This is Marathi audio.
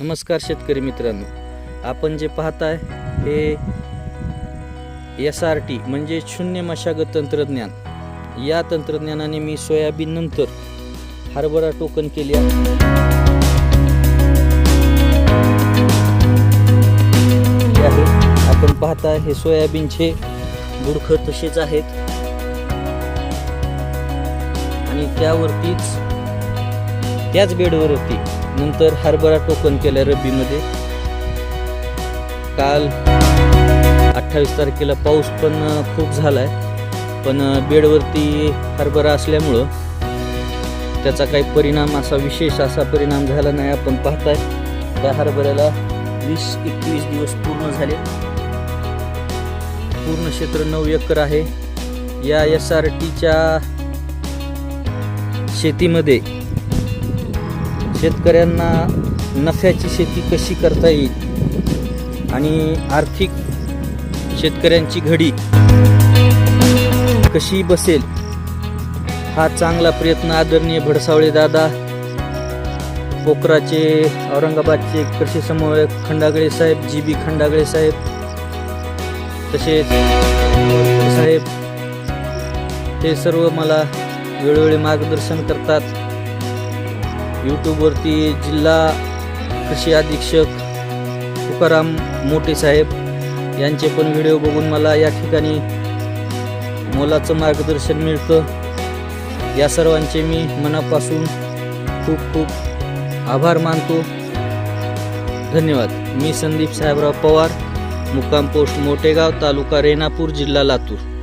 नमस्कार शेतकरी मित्रांनो. आपण जे पाहताय हे एस आर टी म्हणजे शून्य मशागत तंत्रज्ञान. या तंत्रज्ञानाने मी सोयाबीन नंतर हरभरा टोकन केली आहे. आहे. आपण पाहताय हे सोयाबीनचे बुडख तसेच आहेत. आणि त्यावरतीच त्याच बेडवरती नंतर हरभरा टोकन केलं रब्बीमध्ये. काल अठ्ठावीस तारखेला पाऊस पण खूप झाला आहे पण बेडवरती हरभरा असल्यामुळं त्याचा काही परिणाम असा विशेष असा परिणाम झाला नाही आपण पाहताय. त्या हरभऱ्याला वीस एकवीस दिवस पूर्ण झाले. पूर्ण क्षेत्र नऊ एकर आहे. या एस आर टीच्या शेतीमध्ये शेतकऱ्यांना नफ्याची शेती कशी करता येईल आणि आर्थिक शेतकऱ्यांची घडी कशी बसेल हा चांगला प्रयत्न आदरणीय भडसावळे दादा पोखराचे औरंगाबादचे कृषी समन्वयक खंडागळे साहेब जी बी खंडागळे साहेब तसेच साहेब हे सर्व मला वेळोवेळी मार्गदर्शन करतात. यूट्यूबवरती जिल्हा कृषी अधीक्षक तुकाराम मोठे साहेब यांचे पण व्हिडिओ बघून मला या ठिकाणी मोलाचं मार्गदर्शन मिळतं. या सर्वांचे मी मनापासून खूप खूप आभार मानतो. धन्यवाद. मी संदीप साहेबराव पवार मुक्काम पोस्ट मोठेगाव तालुका रेणापूर जिल्हा लातूर.